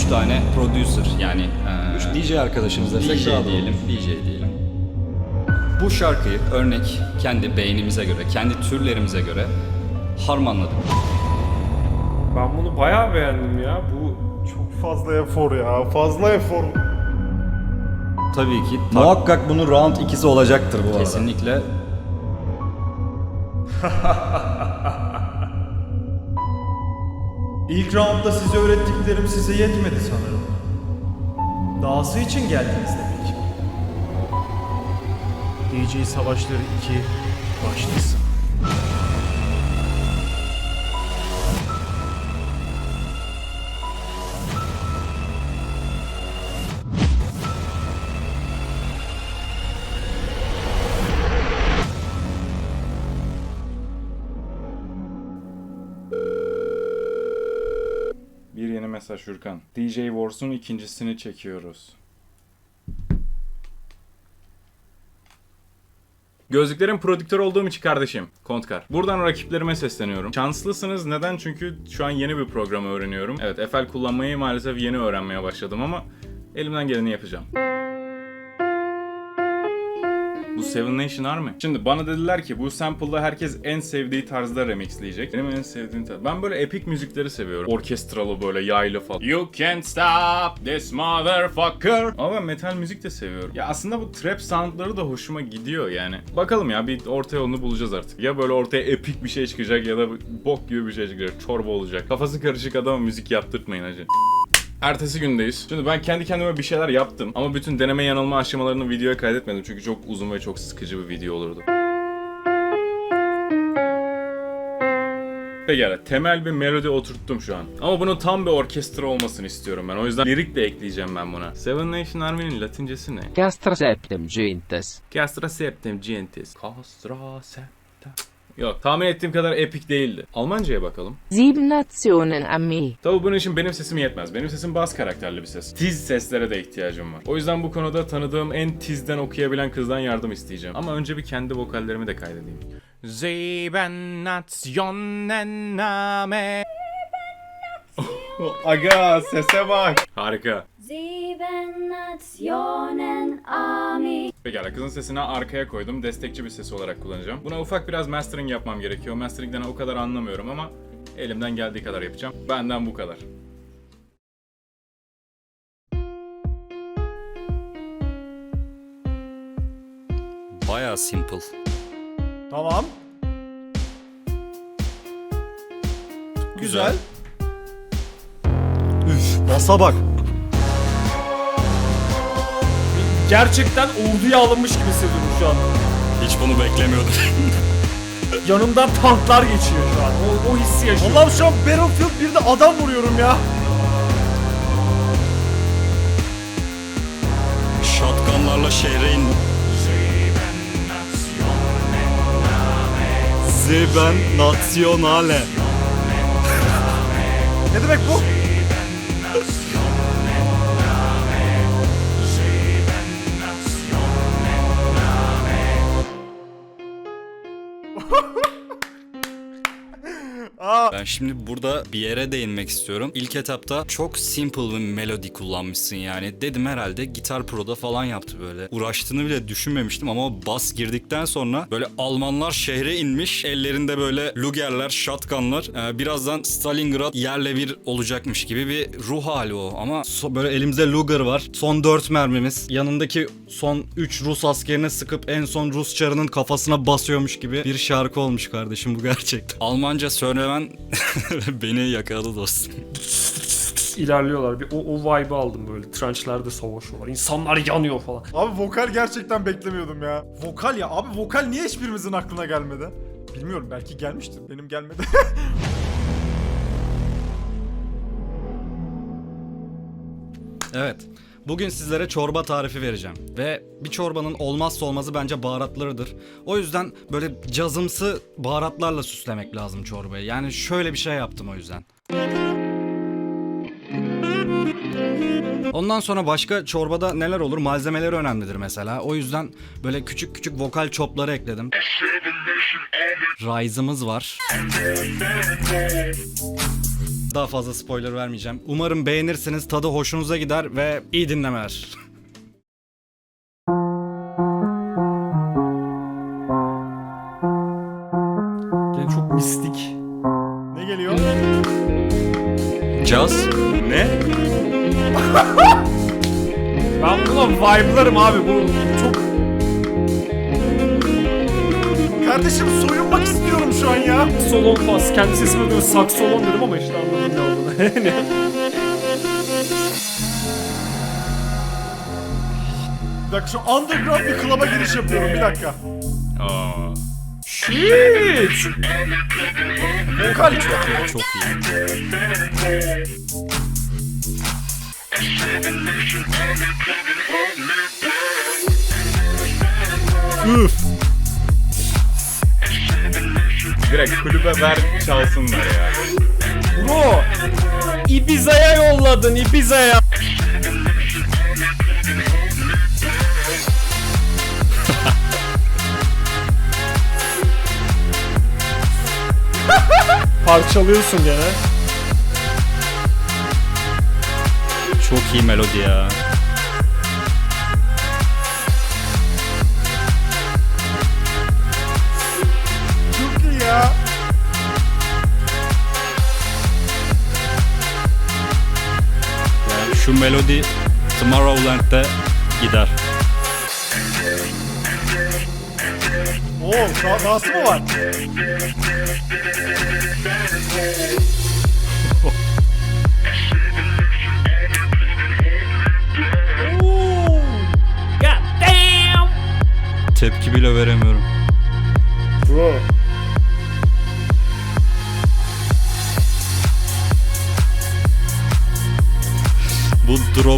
3 tane producer yani e, DJ arkadaşımız desek DJ daha diyelim, DJ diyelim. Bu şarkıyı örnek kendi beynimize göre, kendi türlerimize göre harmanladık. Ben bunu bayağı beğendim ya. Bu Çok fazla efor ya. Fazla efor. Tabii ki ta- Muhakkak bunun round ikisi olacaktır bu arada. kesinlikle İlk roundda size öğrettiklerim size yetmedi sanırım. Dahası için geldiniz demek. DJ Savaşları 2 başlasın. Mesaj Hürkan. DJ Wars'un ikincisini çekiyoruz. Gözlüklerin prodüktör olduğum için kardeşim. Kontkar. Buradan rakiplerime sesleniyorum. Şanslısınız. Neden? Çünkü şu an yeni bir programı öğreniyorum. Evet FL kullanmayı maalesef yeni öğrenmeye başladım ama elimden geleni yapacağım. Bu Seven Nation Army. Şimdi bana dediler ki bu sample'da herkes en sevdiği tarzda remixleyecek. Benim en sevdiğim tarz. Ben böyle epik müzikleri seviyorum. Orkestralı böyle yaylı falan. You can't stop this motherfucker. Ama ben metal müzik de seviyorum. Ya aslında bu trap soundları da hoşuma gidiyor yani. Bakalım ya bir orta yolunu bulacağız artık. Ya böyle ortaya epik bir şey çıkacak ya da bok gibi bir şey çıkacak. Çorba olacak. Kafası karışık adama müzik yaptırtmayın hacı. Ertesi gündeyiz. Şimdi ben kendi kendime bir şeyler yaptım ama bütün deneme yanılma aşamalarını videoya kaydetmedim çünkü çok uzun ve çok sıkıcı bir video olurdu. Pekala temel bir melodi oturttum şu an. Ama bunun tam bir orkestra olmasını istiyorum ben. O yüzden lirik de ekleyeceğim ben buna. Seven Nation Army'nin latincesi ne? Castra Septemgentes. Castra septem gentis. Castra septem. Yok tahmin ettiğim kadar epik değildi. Almanca'ya bakalım. Sieben Nationen Armee. Tabi bunun için benim sesim yetmez. Benim sesim bas karakterli bir ses. Tiz seslere de ihtiyacım var. O yüzden bu konuda tanıdığım en tizden okuyabilen kızdan yardım isteyeceğim. Ama önce bir kendi vokallerimi de kaydedeyim. Sieben Nationen Name. Aga sese bak. Harika. Sieben Nationen. Pekala kızın sesini arkaya koydum. Destekçi bir ses olarak kullanacağım. Buna ufak biraz mastering yapmam gerekiyor. Masteringden o kadar anlamıyorum ama elimden geldiği kadar yapacağım. Benden bu kadar. bayağı simple. Tamam. Güzel. Üf, basa bak. Gerçekten orduya alınmış gibi hissediyorum şu an. Hiç bunu beklemiyordum. Yanımdan tanklar geçiyor şu an. O, o hissi yaşıyorum. Allah'ım şu an Battlefield 1'de adam vuruyorum ya. Shotgunlarla şehre in. Zeben Nationale. ne demek bu? Şimdi burada bir yere değinmek istiyorum. İlk etapta çok simple bir melodi kullanmışsın yani. Dedim herhalde Gitar Pro'da falan yaptı böyle. Uğraştığını bile düşünmemiştim ama bas girdikten sonra böyle Almanlar şehre inmiş. Ellerinde böyle Luger'ler, shotgunlar. Ee, birazdan Stalingrad yerle bir olacakmış gibi bir ruh hali o. Ama so- böyle elimizde Luger var. Son 4 mermimiz. Yanındaki son 3 Rus askerine sıkıp en son Rus çarının kafasına basıyormuş gibi bir şarkı olmuş kardeşim bu gerçekten. Almanca söylemen beni yakaladı dostum. İlerliyorlar. Bir o, o vibe'ı aldım böyle. Trençlerde savaşıyorlar. İnsanlar yanıyor falan. Abi vokal gerçekten beklemiyordum ya. Vokal ya abi vokal niye hiçbirimizin aklına gelmedi? Bilmiyorum belki gelmiştir. Benim gelmedi. Evet. Bugün sizlere çorba tarifi vereceğim. Ve bir çorbanın olmazsa olmazı bence baharatlarıdır. O yüzden böyle cazımsı baharatlarla süslemek lazım çorbayı. Yani şöyle bir şey yaptım o yüzden. Ondan sonra başka çorbada neler olur? Malzemeleri önemlidir mesela. O yüzden böyle küçük küçük vokal çopları ekledim. Rise'ımız var. Daha fazla spoiler vermeyeceğim. Umarım beğenirsiniz, tadı hoşunuza gider ve iyi dinlemeler. Yani çok mistik. Ne geliyor? Caz. Ne? Ben buna vibe'larım abi. Bu çok Kardeşim soyunmak istiyorum şu an ya. solon bas. Kendi sesime böyle saksolon dedim ama işte Bir dakika şu underground bir klaba giriş yapıyorum bir dakika. Aa. Shit! Vokal çok Çok iyi. Üf. Direkt kulübe ver çalsınlar ya. Bro! Ibiza'ya yolladın Ibiza'ya. Parçalıyorsun gene. Çok iyi melodi ya. Şu melodi Tomorrowland'de gider. Oo daha, dahası mı var? Tepki bile veremiyorum.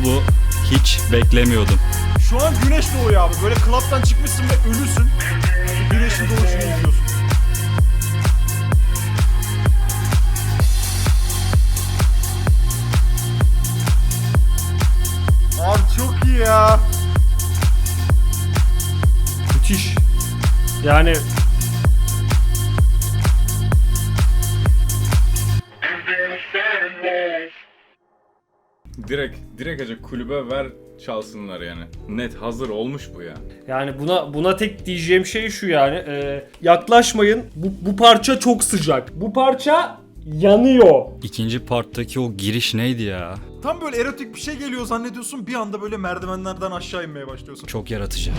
Bu hiç beklemiyordum. Şu an güneş doğuyor abi. Böyle klaptan çıkmışsın ve ölüsün. Güneşin doğuşunu izliyorsun. Abi çok iyi ya. Müthiş. Yani Direkt direkt acı kulübe ver çalsınlar yani. Net hazır olmuş bu ya. yani buna buna tek diyeceğim şey şu yani. e, yaklaşmayın. Bu, bu parça çok sıcak. Bu parça yanıyor. İkinci parttaki o giriş neydi ya? Tam böyle erotik bir şey geliyor zannediyorsun. Bir anda böyle merdivenlerden aşağı inmeye başlıyorsun. Çok yaratıcı.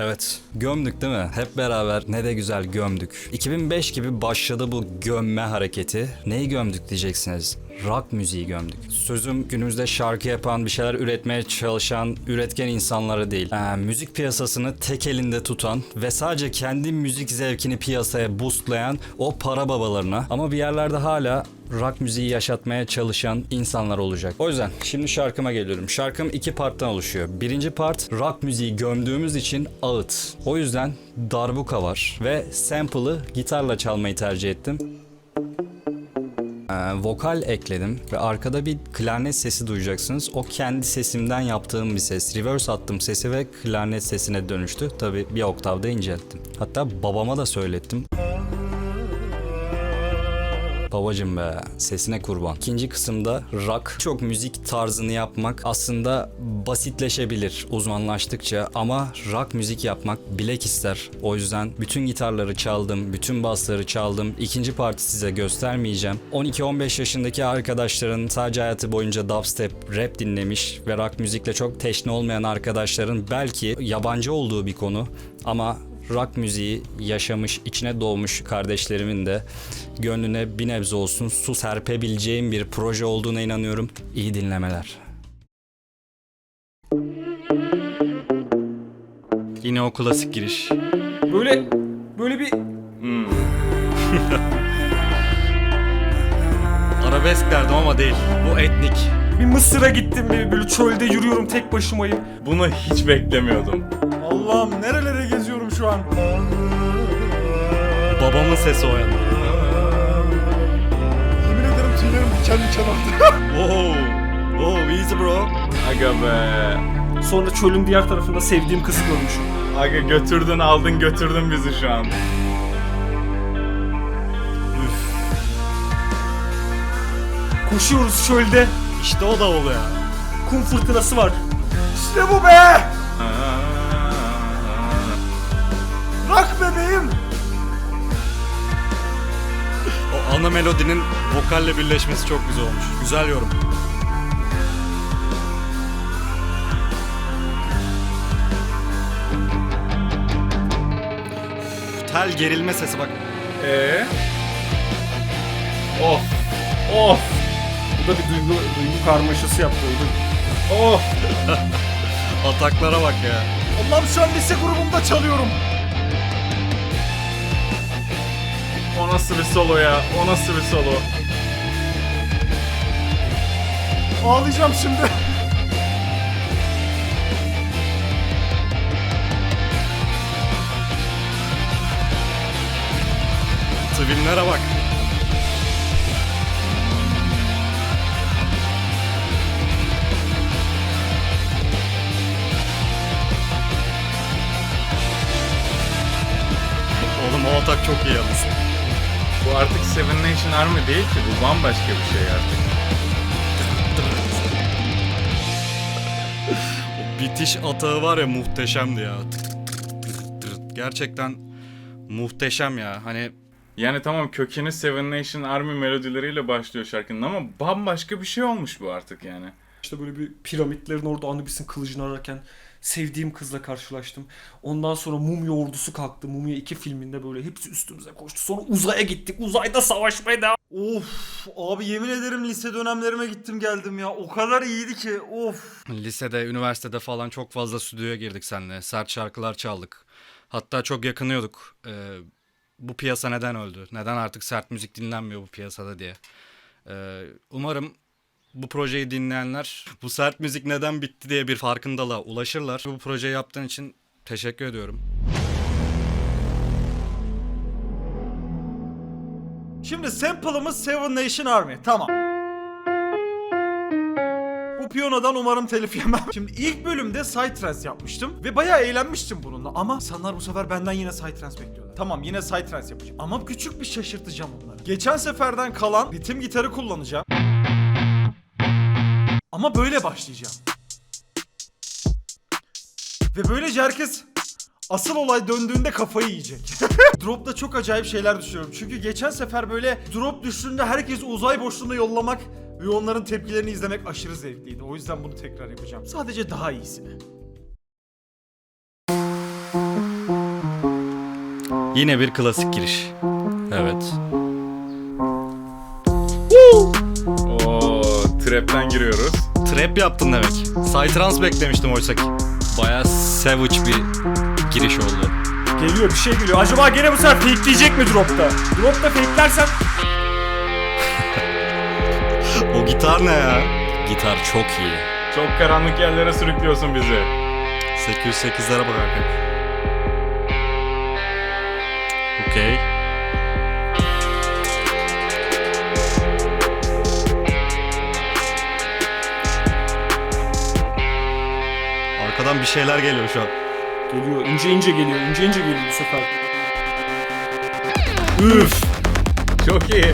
Evet, gömdük değil mi? Hep beraber ne de güzel gömdük. 2005 gibi başladı bu gömme hareketi. Neyi gömdük diyeceksiniz? Rock müziği gömdük. Sözüm günümüzde şarkı yapan, bir şeyler üretmeye çalışan, üretken insanlara değil. Ee, müzik piyasasını tek elinde tutan ve sadece kendi müzik zevkini piyasaya boostlayan o para babalarına. Ama bir yerlerde hala rock müziği yaşatmaya çalışan insanlar olacak. O yüzden şimdi şarkıma geliyorum. Şarkım iki parttan oluşuyor. Birinci part rock müziği gömdüğümüz için ağıt. O yüzden darbuka var ve sample'ı gitarla çalmayı tercih ettim. Ee, vokal ekledim ve arkada bir klarnet sesi duyacaksınız. O kendi sesimden yaptığım bir ses. Reverse attım sesi ve klarnet sesine dönüştü. Tabi bir oktavda incelttim. Hatta babama da söylettim. Babacım be sesine kurban. İkinci kısımda rock çok müzik tarzını yapmak aslında basitleşebilir uzmanlaştıkça ama rock müzik yapmak bilek ister. O yüzden bütün gitarları çaldım, bütün bassları çaldım. İkinci parti size göstermeyeceğim. 12-15 yaşındaki arkadaşların sadece hayatı boyunca dubstep, rap dinlemiş ve rock müzikle çok teşne olmayan arkadaşların belki yabancı olduğu bir konu ama rock müziği yaşamış, içine doğmuş kardeşlerimin de gönlüne bir nebze olsun su serpebileceğim bir proje olduğuna inanıyorum. İyi dinlemeler. Yine o klasik giriş. Böyle böyle bir Arabesk derdim ama değil. Bu etnik. bir Mısır'a gittim bir böyle çölde yürüyorum tek başımayım. Bunu hiç beklemiyordum. Allah'ım nerelere şu an. Babamın sesi o yana. Yemin ederim tüylerim diken diken oldu. wow. Wow easy bro. Aga be. Sonra çölün diğer tarafında sevdiğim kızı görmüşüm. Aga götürdün aldın götürdün bizi şu an. Koşuyoruz çölde. İşte o da oluyor. Kum fırtınası var. İşte bu be! Ana melodinin vokalle birleşmesi çok güzel olmuş. Güzel yorum. Üf, Tel gerilme sesi bak. Ee? Of. Of. Bu da bir duygu, duygu karmaşası yaptı. Of. Ataklara bak ya. Allah'ım şu an lise grubumda çalıyorum. O nasıl bir solo ya? O nasıl bir solo? Ağlayacağım şimdi. Twinlere bak. Oğlum o atak çok iyi yalnız. Bu artık Seven Nation Army değil ki. Bu bambaşka bir şey artık. O bitiş atağı var ya muhteşemdi ya. Gerçekten muhteşem ya. Hani Yani tamam kökeni Seven Nation Army melodileriyle başlıyor şarkının ama bambaşka bir şey olmuş bu artık yani. İşte böyle bir piramitlerin orada Anubis'in kılıcını ararken sevdiğim kızla karşılaştım. Ondan sonra Mumya ordusu kalktı. Mumya 2 filminde böyle hepsi üstümüze koştu. Sonra uzaya gittik. Uzayda savaşmaya devam. Of abi yemin ederim lise dönemlerime gittim geldim ya. O kadar iyiydi ki of. lisede, üniversitede falan çok fazla stüdyoya girdik seninle. Sert şarkılar çaldık. Hatta çok yakınıyorduk. Ee, bu piyasa neden öldü? Neden artık sert müzik dinlenmiyor bu piyasada diye. Ee, umarım bu projeyi dinleyenler bu sert müzik neden bitti diye bir farkındalığa ulaşırlar. Bu projeyi yaptığın için teşekkür ediyorum. Şimdi sample'ımız Seven Nation Army. Tamam. Bu piyanodan umarım telif yemem. Şimdi ilk bölümde Psytrance yapmıştım ve bayağı eğlenmiştim bununla ama insanlar bu sefer benden yine Psytrance bekliyorlar. Tamam yine Psytrance yapacağım ama küçük bir şaşırtacağım onları. Geçen seferden kalan ritim gitarı kullanacağım. Ama böyle başlayacağım. Ve böylece herkes asıl olay döndüğünde kafayı yiyecek. Drop'ta çok acayip şeyler düşünüyorum. Çünkü geçen sefer böyle drop düştüğünde herkesi uzay boşluğuna yollamak ve onların tepkilerini izlemek aşırı zevkliydi. O yüzden bunu tekrar yapacağım. Sadece daha iyisini. Yine bir klasik giriş. Evet. Trap'ten giriyoruz. Trap yaptın demek. Psytrance beklemiştim oysa ki. Baya savage bir giriş oldu. Geliyor bir şey geliyor. Acaba gene bu sefer fakeleyecek mi dropta? Dropta fakelersen O gitar ne ya? Gitar çok iyi. Çok karanlık yerlere sürüklüyorsun bizi. 808'lere bak artık. Bir şeyler geliyor şu an. geliyor. ince ince geliyor. ince ince geliyor bu sefer. Üf! Çok iyi.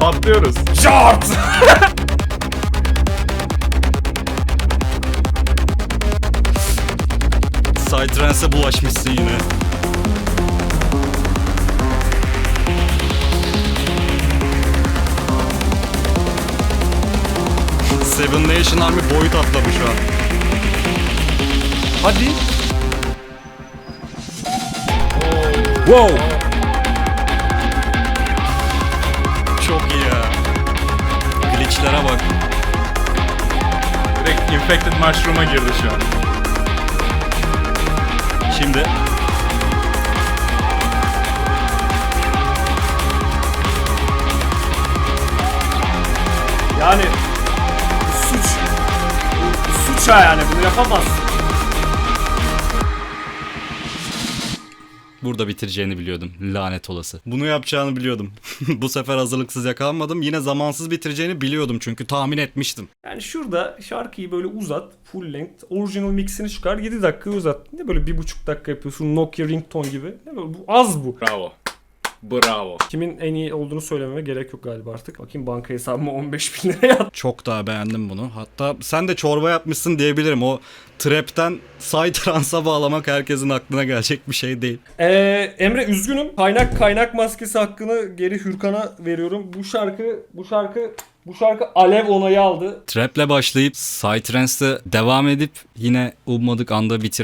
Patlıyoruz. Şart! Psytrance'e bulaşmışsın yine. Seven Nation Army boyut atladı şu an. Hadi. Wow. Çok iyi ya. Glitchlere bak. Direkt Infected Mushroom'a girdi şu an. Şimdi Ha yani bunu yapamaz. burada bitireceğini biliyordum. Lanet olası. Bunu yapacağını biliyordum. Bu sefer hazırlıksız yakalanmadım. Yine zamansız bitireceğini biliyordum çünkü tahmin etmiştim. Yani şurada şarkıyı böyle uzat, full length, orijinal mixini çıkar, 7 dakika uzat. Ne böyle bir buçuk dakika yapıyorsun Nokia ringtone gibi. Ne böyle bu az bu. Bravo. Bravo. Kimin en iyi olduğunu söylememe gerek yok galiba artık. Bakayım banka hesabıma 15 bin lira yattı. Çok daha beğendim bunu. Hatta sen de çorba yapmışsın diyebilirim. O trapten Psytrance'a bağlamak herkesin aklına gelecek bir şey değil. Ee, Emre üzgünüm. Kaynak kaynak maskesi hakkını geri Hürkan'a veriyorum. Bu şarkı bu şarkı bu şarkı alev onayı aldı. Trap'le başlayıp Psytrance'de devam edip yine ummadık anda bitirmek